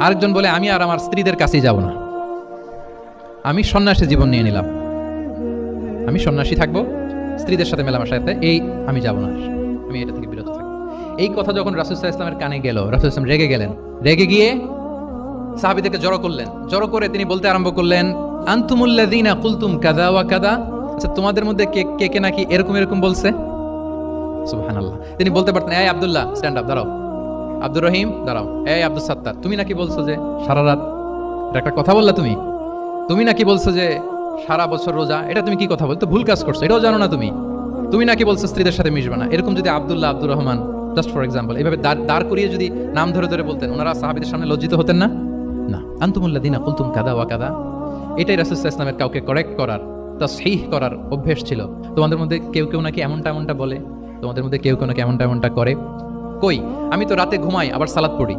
আরেকজন বলে, আমি আর আমার স্ত্রীদের কাছেই যাব না। আমি সন্ন্যাসী জীবন নিয়ে নিলাম। আমি সন্ন্যাসী থাকব, স্ত্রীদের সাথে মেলামেশাতে এই আমি যাব না। আমি এটা থেকে বিরত থাকব। এই কথা যখন রাসুসাহ ইসলামের কানে গেল, রাসুল ইসলাম রেগে গেলেন। রেগে গিয়ে সাহাবিদেরকে জড়ো করলেন। জড়ো করে তিনি বলতে আরম্ভ করলেন আন্তুমুল্লাদিনা কুলতুম কাদা ওয়া কাদা আচ্ছা তোমাদের মধ্যে কে কে কে নাকি এরকম এরকম বলছে? সুবহানাল্লাহ। তিনি বলতে পারতেন, এই আব্দুল্লাহ স্ট্যান্ড আপ দাঁড়াও। আব্দুর রহিম, দাঁড়াও। এই আব্দুল সাত্তার, তুমি নাকি বলছো যে সারা রাত একটা কথা বললা তুমি? তুমি নাকি বলছো যে সারা বছর রোজা? এটা তুমি কি কথা বলতো? ভুল কাজ করছ, এটাও জানো না তুমি। তুমি নাকি বলছো স্ত্রীদের সাথে মিশবে না? এরকম যদি Abdullah Abdur Rahman just for example এইভাবে দাঁড় করিয়ে যদি নাম ধরে ধরে বলতেন, ওনারা সাহাবিদের সামনে লজ্জিত হতেন না? না। আন্তুমুল্লাহ দিনা কুলতুম কাদা ওয়া কাদা এটাই রাসুল ইসলামের কাউকে করেক্ট করার, তাসহিহ করার অভ্যেস ছিল। তোমাদের মধ্যে কেউ কেউ নাকি এমনটা এমনটা বলে, তোমাদের মধ্যে কেউ কেউ নাকি এমনটা এমনটা করে। কই? আমি তো রাতে ঘুমাই আবার সালাদ পড়ি।